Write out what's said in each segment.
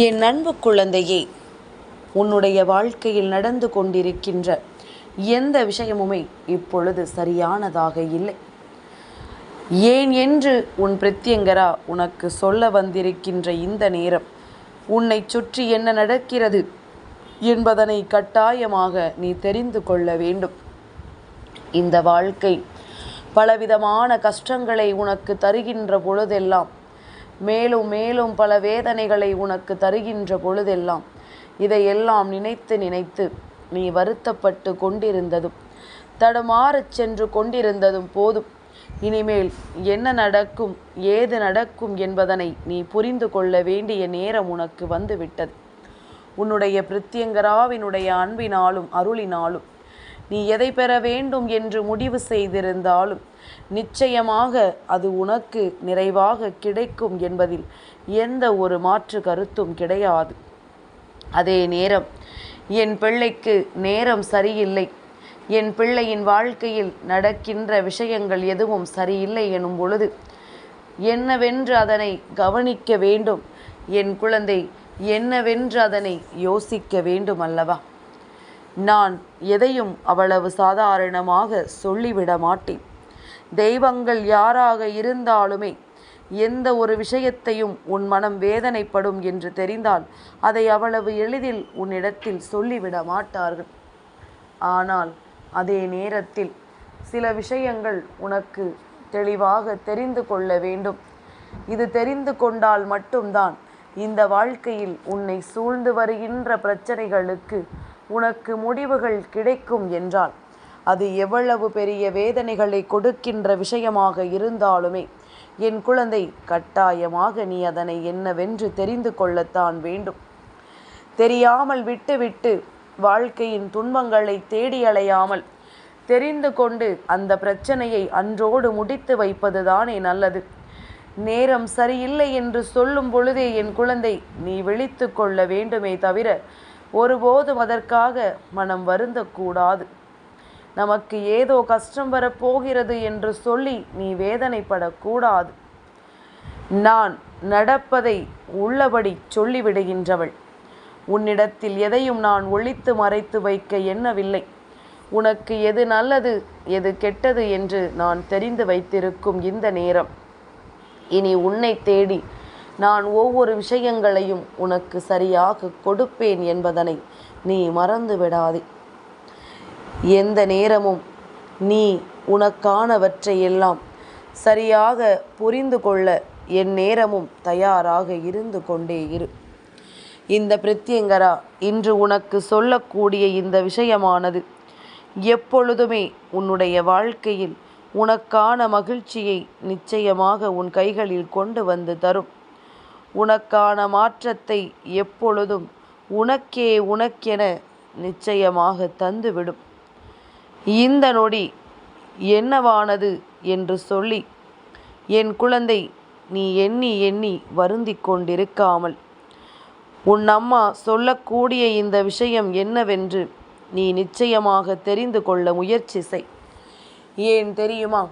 என் அன்பு குழந்தையே உன்னுடைய வாழ்க்கையில் நடந்து கொண்டிருக்கின்ற எந்த விஷயமுமே இப்பொழுது சரியானதாக இல்லை. ஏன் என்று உன் பிரத்யங்கரா உனக்கு சொல்ல வந்திருக்கின்ற இந்த நேரம் உன்னை சுற்றி என்ன நடக்கிறது என்பதனை கட்டாயமாக நீ தெரிந்து கொள்ள வேண்டும். இந்த வாழ்க்கை பலவிதமான கஷ்டங்களை உனக்கு தருகின்ற பொழுதெல்லாம் மேலும் மேலும் பல வேதனைகளை உனக்கு தருகின்ற பொழுதெல்லாம் இதையெல்லாம் நினைத்து நினைத்து நீ வருத்தப்பட்டு கொண்டிருந்ததும் தடுமாறச் சென்று கொண்டிருந்ததும் போதும். இனிமேல் என்ன நடக்கும் ஏது நடக்கும் என்பதனை நீ புரிந்து கொள்ள வேண்டிய நேரம் உனக்கு வந்துவிட்டது. உன்னுடைய பிரித்தியங்கராவினுடைய அன்பினாலும் அருளினாலும் நீ எதை பெற வேண்டும் என்று முடிவு செய்திருந்தாலும் நிச்சயமாக அது உனக்கு நிறைவாக கிடைக்கும் என்பதில் எந்த ஒரு மாற்று கருத்தும் கிடையாது. அதே நேரம் என் பிள்ளைக்கு நேரம் சரியில்லை. என் பிள்ளையின் வாழ்க்கையில் நடக்கின்ற விஷயங்கள் எதுவும் சரியில்லை எனும் பொழுது என்னவென்று அதனை கவனிக்க வேண்டும்? என் குழந்தை என்னவென்று அதனை யோசிக்க வேண்டும் அல்லவா? நான் எதையும் அவ்வளவு சாதாரணமாக சொல்லிவிட மாட்டேன் தெய்வங்கள் யாராக இருந்தாலுமே எந்த ஒரு விஷயத்தையும் உன் மனம் வேதனைப்படும் என்று தெரிந்தால் அதை அவ்வளவு எளிதில் உன்னிடத்தில் சொல்லிவிட மாட்டார்கள் ஆனால் அதே நேரத்தில் சில விஷயங்கள் உனக்கு தெளிவாக தெரிந்து கொள்ள வேண்டும். இது தெரிந்து கொண்டால் மட்டும்தான் இந்த வாழ்க்கையில் உன்னை சூழ்ந்து வருகின்ற பிரச்சனைகளுக்கு உனக்கு முடிவுகள் கிடைக்கும் என்றால் அது எவ்வளவு பெரிய வேதனைகளை கொடுக்கின்ற விஷயமாக இருந்தாலுமே என் குழந்தை கட்டாயமாக நீ அதனை என்னவென்று தெரிந்து கொள்ளத்தான் வேண்டும். தெரியாமல் விட்டுவிட்டு வாழ்க்கையின் துன்பங்களை தேடி அலையாமல் தெரிந்து கொண்டு அந்த பிரச்சனையை அன்றோடு முடித்து வைப்பதுதானே நல்லது. நேரம் சரியில்லை என்று சொல்லும் பொழுதே என் குழந்தை நீ விழித்து கொள்ள வேண்டுமே தவிர ஒருபோதும் அதற்காக மனம் வருந்தக்கூடாது. நமக்கு ஏதோ கஷ்டம் வரப்போகிறது என்று சொல்லி நீ வேதனைப்படக்கூடாது. நான் நடப்பதை உள்ளபடி சொல்லிவிடுகின்றவள். உன்னிடத்தில் எதையும் நான் ஒழித்து மறைத்து வைக்க எண்ணவில்லை. உனக்கு எது நல்லது எது கெட்டது என்று நான் தெரிந்து வைத்திருக்கும் இந்த நேரம். இனி உன்னை தேடி நான் ஒவ்வொரு விஷயங்களையும் உனக்கு சரியாக கொடுப்பேன் என்பதனை நீ மறந்து விடாதே எந்த நேரமும் நீ உனக்கானவற்றை எல்லாம் சரியாக புரிந்து கொள்ள என் நேரமும் தயாராக இருந்து கொண்டே இரு. இந்த பிரத்யங்கரா இன்று உனக்கு சொல்லக்கூடிய இந்த விஷயமானது எப்பொழுதுமே உன்னுடைய வாழ்க்கையில் உனக்கான மகிழ்ச்சியை நிச்சயமாக உன் கைகளில் கொண்டு வந்து தரும். உனக்கான மாற்றத்தை எப்பொழுதும் உனக்கே உனக்கென நிச்சயமாக தந்துவிடும். இந்த நொடி என்னவானது என்று சொல்லி என் குழந்தை நீ எண்ணி எண்ணி வருந்தி கொண்டிருக்காமல் உன் அம்மா சொல்லக்கூடிய இந்த விஷயம் என்னவென்று நீ நிச்சயமாக தெரிந்து கொள்ள முயற்சி செய். ஏன் தெரியுமா?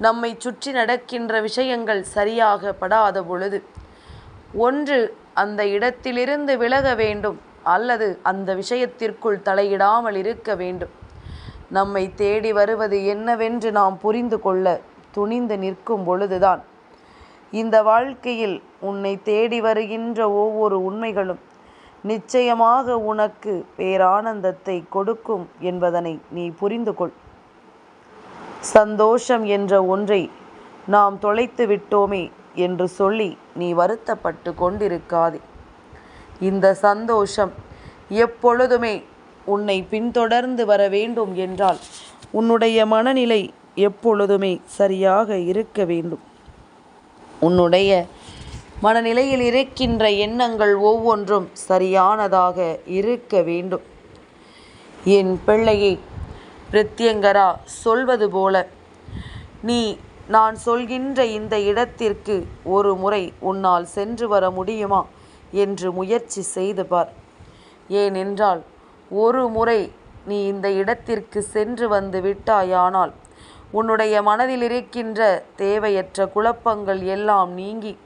நம்மை சுற்றி நடக்கின்ற விஷயங்கள் சரியாக படாத பொழுது ஒன்று அந்த இடத்திலிருந்து விலக வேண்டும் அல்லது அந்த விஷயத்திற்குள் தலையிடாமல் இருக்க வேண்டும். நம்மை தேடி வருவது என்னவென்று நாம் புரிந்து கொள்ள துணிந்து நிற்கும் பொழுதுதான். இந்த வாழ்க்கையில் உன்னை தேடி வருகின்ற ஒவ்வொரு உண்மைகளும் நிச்சயமாக உனக்கு பேரானந்தத்தை கொடுக்கும் என்பதனை நீ புரிந்து கொள். சந்தோஷம் என்ற ஒன்றை நாம் தொலைத்து விட்டோமே என்று சொல்லி நீ வருத்தப்பட்டு கொண்டிருக்காதே. இந்த சந்தோஷம் எப்பொழுதுமே உன்னை பின்தொடர்ந்து வர வேண்டும் என்றால் உன்னுடைய மனநிலை எப்பொழுதுமே சரியாக இருக்க வேண்டும். உன்னுடைய மனநிலையில் இருக்கின்ற எண்ணங்கள் ஒவ்வொன்றும் சரியானதாக இருக்க வேண்டும். என் பிள்ளையை பிரத்யங்கரா சொல்வது போல நீ நான் சொல்கின்ற இந்த இடத்திற்கு ஒரு முறை உன்னால் சென்று வர முடியுமா என்று முயற்சி செய்து பார். ஏனென்றால் ஒரு முறை நீ இந்த இடத்திற்கு சென்று வந்து விட்டாயானால் உன்னுடைய மனதில் இருக்கின்ற தேவையற்ற குழப்பங்கள் எல்லாம் நீங்கி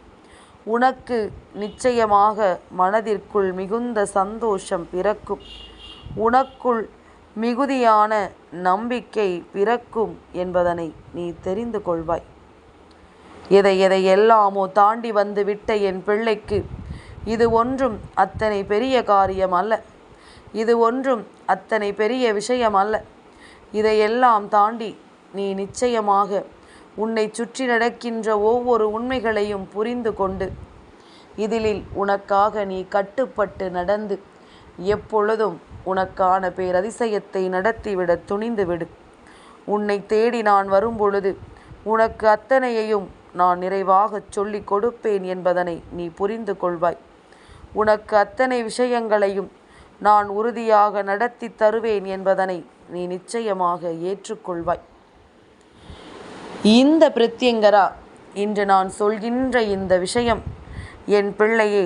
உனக்கு நிச்சயமாக மனதிற்குள் மிகுந்த சந்தோஷம் பிறக்கும். உனக்குள் மிகுதியான நம்பிக்கை பிறக்கும் என்பதனை நீ தெரிந்து கொள்வாய். எதை எதை எல்லாமோ தாண்டி வந்து விட்ட என் பிள்ளைக்கு இது ஒன்றும் அத்தனை பெரிய காரியம் அல்ல. இது ஒன்றும் அத்தனை பெரிய விஷயம் அல்ல. இதையெல்லாம் தாண்டி நீ நிச்சயமாக உன்னை சுற்றி நடக்கின்ற ஒவ்வொரு உண்மைகளையும் புரிந்து கொண்டு இதிலில் உனக்காக நீ கட்டுப்பட்டு நடந்து எப்பொழுதும் உனக்கான பேரதிசயத்தை நடத்திவிட துணிந்துவிடு. உன்னை தேடி நான் வரும்பொழுது உனக்கு அத்தனையையும் நான் நிறைவாகச் சொல்லிக் கொடுப்பேன் என்பதனை நீ புரிந்து கொள்வாய். உனக்கு அத்தனை விஷயங்களையும் நான் உறுதியாக நடத்தி தருவேன் என்பதனை நீ நிச்சயமாக ஏற்றுக்கொள்வாய். இந்த பிரத்யங்கரா இன்று நான் சொல்கின்ற இந்த விஷயம் என் பிள்ளையே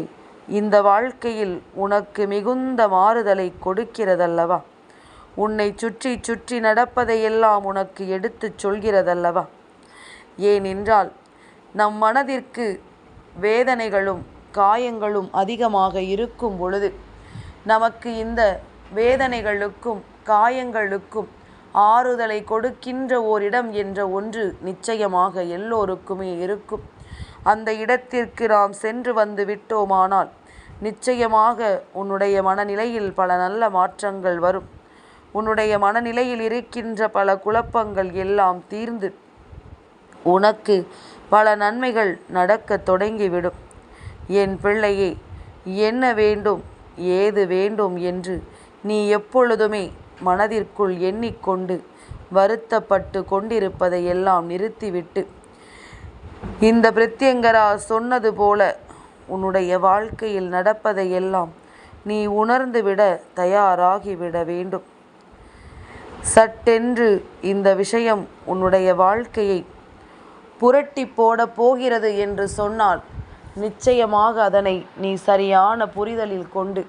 இந்த வாழ்க்கையில் உனக்கு மிகுந்த மாறுதலை கொடுக்கிறதல்லவா? உன்னை சுற்றி சுற்றி நடப்பதையெல்லாம் உனக்கு எடுத்துச் சொல்கிறதல்லவா? ஏனென்றால் நம் மனதிற்கு வேதனைகளும் காயங்களும் அதிகமாக இருக்கும் பொழுது நமக்கு இந்த வேதனைகளுக்கும் காயங்களுக்கும் ஆறுதலை கொடுக்கின்ற ஓரிடம் என்ற ஒன்று நிச்சயமாக எல்லோருக்குமே இருக்கும். அந்த இடத்திற்கு நாம் சென்று வந்து விட்டோமானால் நிச்சயமாக உன்னுடைய மனநிலையில் பல நல்ல மாற்றங்கள் வரும். உன்னுடைய மனநிலையில் இருக்கின்ற பல குழப்பங்கள் எல்லாம் தீர்ந்து உனக்கு பல நன்மைகள் நடக்க தொடங்கிவிடும். என் பிள்ளையே என்ன வேண்டும் ஏது வேண்டும் என்று நீ எப்பொழுதுமே மனதிற்குள் எண்ணிக்கொண்டு வருத்தப்பட்டு கொண்டிருப்பதை எல்லாம் நிறுத்திவிட்டு இந்த பிரத்யங்கரா சொன்னது போல உன்னுடைய வாழ்க்கையில் நடப்பதையெல்லாம் நீ உணர்ந்துவிட தயாராகிவிட வேண்டும். சட்டென்று இந்த விஷயம் உன்னுடைய வாழ்க்கையை புரட்டி போட போகிறது என்று சொன்னால் நிச்சயமாக அதனை நீ சரியான புரிதலில் கொண்டு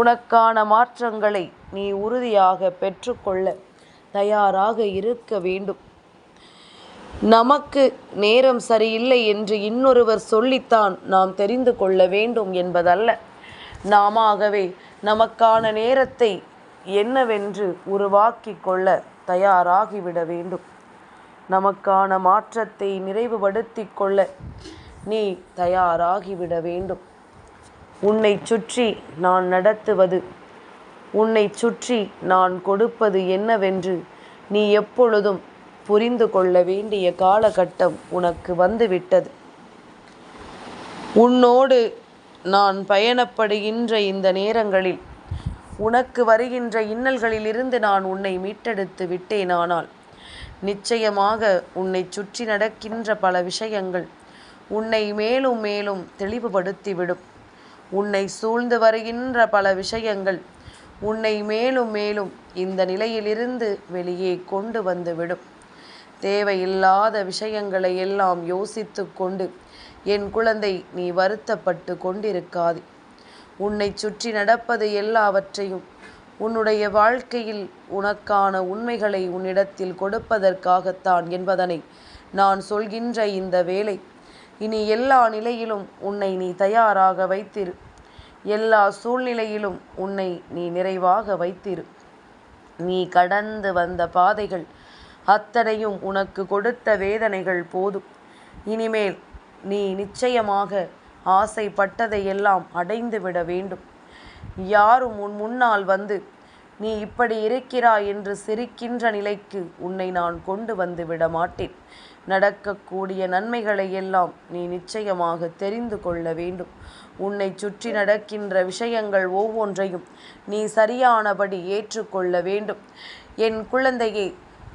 உனக்கான மாற்றங்களை நீ உறுதியாக பெற்றுக்கொள்ள தயாராக இருக்க வேண்டும். நமக்கு நேரம் சரியில்லை என்று இன்னொருவர் சொல்லித்தான் நாம் தெரிந்து கொள்ள வேண்டும் என்பதல்ல. நாமவே நமக்கான நேரத்தை என்னவென்று உருவாக்கி கொள்ள தயாராகிவிட வேண்டும். நமக்கான மாற்றத்தை நிறைவுபடுத்தி கொள்ள நீ தயாராகிவிட வேண்டும். உன்னை சுற்றி நான் நடத்துவது உன்னை சுற்றி நான் கொடுப்பது என்னவென்று நீ எப்பொழுதும் புரிந்து கொள்ள வேண்டிய காலகட்டம் உனக்கு வந்துவிட்டது. உன்னோடு நான் பயணப்படுகின்ற இந்த நேரங்களில் உனக்கு வருகின்ற இன்னல்களிலிருந்து நான் உன்னை மீட்டெடுத்து விட்டேனானால் நிச்சயமாக உன்னை சுற்றி நடக்கின்ற பல விஷயங்கள் உன்னை மேலும் மேலும் தெளிவுபடுத்திவிடும். உன்னை சூழ்ந்து வருகின்ற பல விஷயங்கள் உன்னை மேலும் மேலும் இந்த நிலையிலிருந்து வெளியே கொண்டு வந்துவிடும். தேவையில்லாத விஷயங்களை எல்லாம் யோசித்து கொண்டு என் குழந்தை நீ வருத்தப்பட்டு கொண்டிருக்காது. உன்னை சுற்றி நடப்பது எல்லாவற்றையும் உன்னுடைய வாழ்க்கையில் உனக்கான உண்மைகளை உன்னிடத்தில் கொடுப்பதற்காகத்தான் என்பதனை நான் சொல்கின்ற இந்த வேலை இனி எல்லா நிலையிலும் உன்னை நீ தயாராக வைத்திரு. எல்லா சூழ்நிலையிலும் உன்னை நீ நிறைவாக வைத்திரு. நீ கடந்து வந்த பாதைகள் அத்தனையும் உனக்கு கொடுத்த வேதனைகள் போதும். இனிமேல் நீ நிச்சயமாக ஆசைப்பட்டதையெல்லாம் அடைந்து விட வேண்டும். யாரும் உன் முன்னால் வந்து நீ இப்படி இருக்கிறாய் என்று சிரிக்கின்ற நிலைக்கு உன்னை நான் கொண்டு வந்து விட மாட்டேன். நடக்கக்கூடிய நன்மைகளை எல்லாம் நீ நிச்சயமாக தெரிந்து கொள்ள வேண்டும். உன்னை சுற்றி நடக்கின்ற விஷயங்கள் ஒவ்வொன்றையும் நீ சரியானபடி ஏற்றுக்கொள்ள வேண்டும். என் குழந்தையை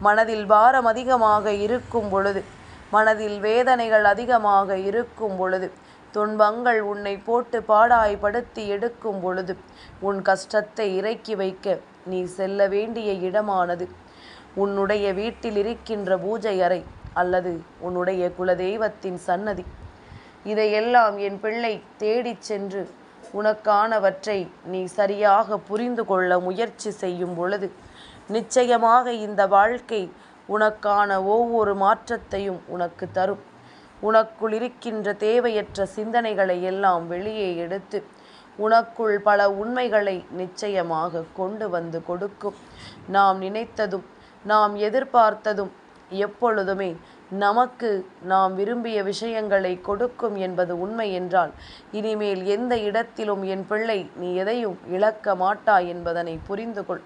மனதில் பாரம் அதிகமாக இருக்கும் பொழுது மனதில் வேதனைகள் அதிகமாக இருக்கும் பொழுது துன்பங்கள் உன்னை போட்டு பாடாய்படுத்தி எடுக்கும் பொழுது உன் கஷ்டத்தை இறக்கி வைக்க நீ செல்ல வேண்டிய இடமானது. உன்னுடைய வீட்டில் இருக்கின்ற பூஜை அறை அல்லது உன்னுடைய குலதெய்வத்தின் சன்னதி. இதையெல்லாம் என் பிள்ளை தேடிச் சென்று உனக்கானவற்றை நீ சரியாக புரிந்து கொள்ள முயற்சி செய்யும் பொழுது நிச்சயமாக இந்த வாழ்க்கை உனக்கான ஒவ்வொரு மாற்றத்தையும் உனக்கு தரும். உனக்குள் இருக்கின்ற தேவையற்ற சிந்தனைகளை எல்லாம் வெளியே எடுத்து உனக்குள் பல உண்மைகளை நிச்சயமாக கொண்டு வந்து கொடுக்கும். நாம் நினைத்ததும் நாம் எதிர்பார்த்ததும் எப்பொழுதுமே நமக்கு நாம் விரும்பிய விஷயங்களை கொடுக்கும் என்பது உண்மை என்றால் இனிமேல் எந்த இடத்திலும் என் பிள்ளை நீ எதையும் இழக்க மாட்டாய் என்பதனை புரிந்து கொள்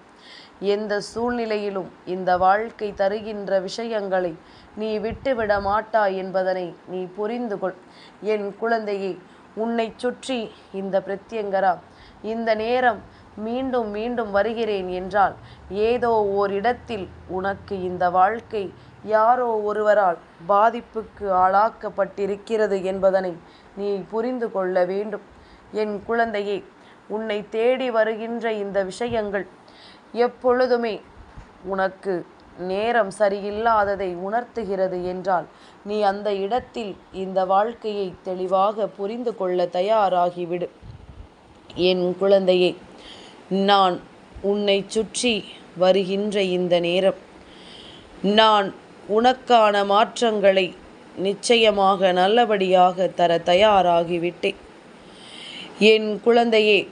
எந்த சூழ்நிலையிலும் இந்த வாழ்க்கை தருகின்ற விஷயங்களை நீ விட்டுவிட மாட்டாய் என்பதனை நீ புரிந்து கொள். என் குழந்தையே உன்னை சுற்றி இந்த பிரத்யங்கரா இந்த நேரம் மீண்டும் மீண்டும் வருகிறேன் என்றால் ஏதோ ஓரிடத்தில் உனக்கு இந்த வாழ்க்கை யாரோ ஒருவரால் பாதிப்புக்கு ஆளாக்கப்பட்டிருக்கிறது என்பதனை நீ புரிந்து கொள்ள வேண்டும். என் குழந்தையே உன்னை தேடி வருகின்ற இந்த விஷயங்கள் எப்பொழுதுமே உனக்கு நேரம் சரியில்லாததை உணர்த்துகிறது என்றால் நீ அந்த இடத்தில் இந்த வாழ்க்கையை தெளிவாக புரிந்து கொள்ள தயாராகிவிடு. என் குழந்தையே நான் உன்னை சுற்றி வருகின்ற இந்த நேரம் நான் உனக்கான மாற்றங்களை நிச்சயமாக நல்லபடியாக தர தயாராகிவிட்டேன். என் குழந்தையே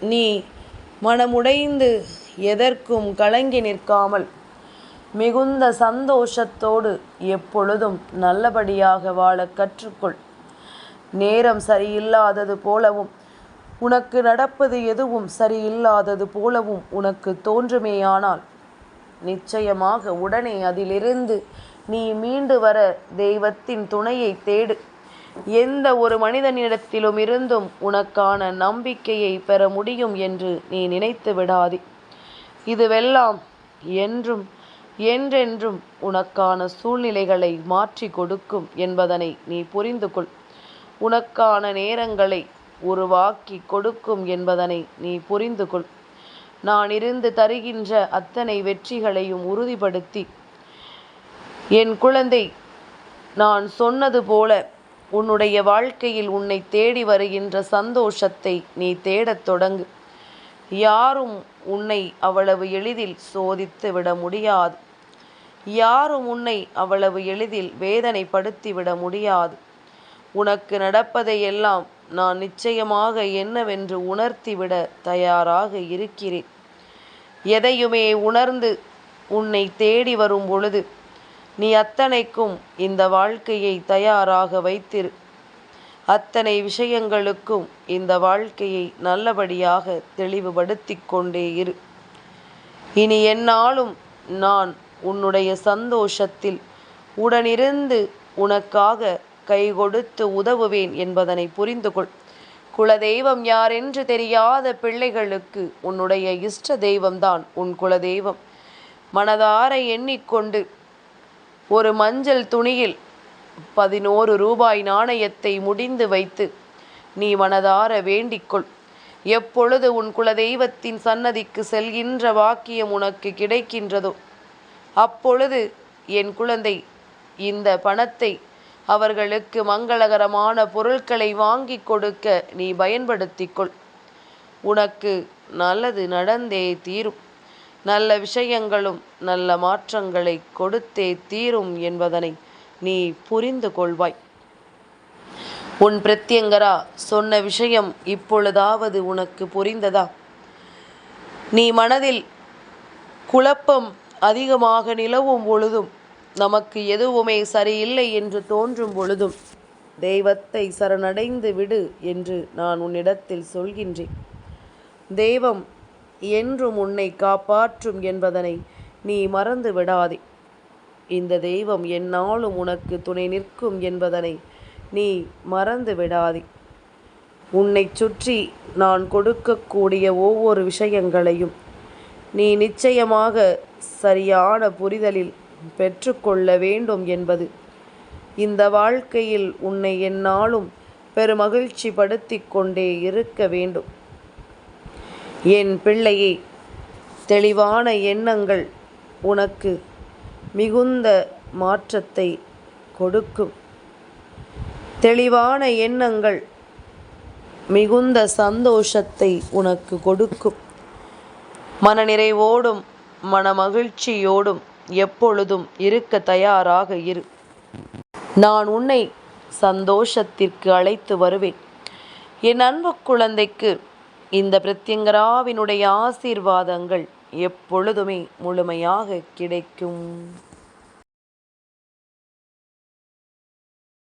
நீ மனமுடைந்து எதற்கும் கலங்கி நிற்காமல் மிகுந்த சந்தோஷத்தோடு எப்பொழுதும் நல்லபடியாக வாழ கற்றுக்கொள். நேரம் சரியில்லாதது போலவும் உனக்கு நடப்பது எதுவும் சரியில்லாதது போலவும் உனக்கு தோன்றுமேயானால் நிச்சயமாக உடனே அதிலிருந்து நீ மீண்டு வர தெய்வத்தின் துணையை தேடு. எந்த ஒரு மனிதனிடத்திலும் இருந்தும் உனக்கான நம்பிக்கையை பெற முடியும் என்று நீ நினைத்து விடாதே. இதுவெல்லாம் என்றும் என்றென்றும் உனக்கான சூழ்நிலைகளை மாற்றி கொடுக்கும் என்பதனை நீ புரிந்து கொள் உனக்கான நேரங்களை உருவாக்கி கொடுக்கும் என்பதனை நீ புரிந்து கொள் நான் இருந்து தருகின்ற அத்தனை வெற்றிகளையும் உறுதிப்படுத்தி என் குழந்தை நான் சொன்னது போல உன்னுடைய வாழ்க்கையில் உன்னை தேடி வருகின்ற சந்தோஷத்தை நீ தேடத் தொடங்கு. யாரும் உன்னை அவ்வளவு எளிதில் சோதித்து விட முடியாது. யாரும் உன்னை அவ்வளவு எளிதில் வேதனைப்படுத்தி விட முடியாது. உனக்கு நடப்பதையெல்லாம் நான் நிச்சயமாக என்னவென்று உணர்த்திவிட தயாராக இருக்கிறேன். எதையுமே உணர்ந்து உன்னை தேடி வரும் பொழுது நீ அத்தனைக்கும் இந்த வாழ்க்கையை தயாராக வைத்திரு. அத்தனை விஷயங்களுக்கும் இந்த வாழ்க்கையை நல்லபடியாக தெளிவுபடுத்தி கொண்டே இரு. இனி என்னாலும் நான் உன்னுடைய சந்தோஷத்தில் உடனிருந்து உனக்காக கை கொடுத்து உதவுவேன் என்பதனை புரிந்து கொள். குலதெய்வம் யாரென்று தெரியாத பிள்ளைகளுக்கு உன்னுடைய இஷ்ட தெய்வம்தான் உன் குலதெய்வம். மனதார எண்ணிக்கொண்டு ஒரு மஞ்சள் துணியில் பதினோரு ரூபாய் நாணயத்தை முடிந்து வைத்து நீ மனதார வேண்டிக்கொள். எப்பொழுது உன் குலதெய்வத்தின் சன்னதிக்கு செல்கின்ற வாக்கியம் உனக்கு கிடைக்கின்றதோ அப்பொழுது என் குழந்தை இந்த பணத்தை அவர்களுக்கு மங்களகரமான பொருட்களை வாங்கி கொடுக்க நீ பயன்படுத்திக்கொள். உனக்கு நல்லது நடந்தே தீரும். நல்ல விஷயங்களும் நல்ல மாற்றங்களை கொடுத்தே தீரும் என்பதனை நீ புரிந்து கொள்வாய் உன் பிரத்யங்கரா சொன்ன விஷயம் இப்பொழுதாவது உனக்கு புரிந்ததா? நீ மனதில் குழப்பம் அதிகமாக நிலவும் பொழுதும் நமக்கு எதுவுமே சரியில்லை என்று தோன்றும் பொழுதும் தெய்வத்தை சரணடைந்து விடு என்று நான் உன்னிடத்தில் சொல்கின்றேன். தெய்வம் என்றும் உன்னை காப்பாற்றும் என்பதனை நீ மறந்து விடாதே இந்த தெய்வம் என்னாலும் உனக்கு துணை நிற்கும் என்பதனை நீ மறந்து விடாதே. உன்னை சுற்றி நான் கொடுக்கக்கூடிய ஒவ்வொரு விஷயங்களையும் நீ நிச்சயமாக சரியான புரிதலில் பெற்றுக்கொள்ள வேண்டும் என்பது. இந்த வாழ்க்கையில் உன்னை என்னாலும் பெருமகிழ்ச்சி படுத்தி கொண்டே இருக்க வேண்டும். என் பிள்ளையே தெளிவான எண்ணங்கள் உனக்கு மிகுந்த மாற்றத்தை கொடுக்கும். தெளிவான எண்ணங்கள் மிகுந்த சந்தோஷத்தை உனக்கு கொடுக்கும். மனநிறைவோடும் மனமகிழ்ச்சியோடும் எப்பொழுதும் இருக்க தயாராக இரு. நான் உன்னை சந்தோஷத்திற்கு அழைத்து வருவேன். என் அன்பு குழந்தைக்கு இந்த பிரத்யங்கராவினுடைய ஆசீர்வாதங்கள் எப்பொழுதுமே முழுமையாக கிடைக்கும்.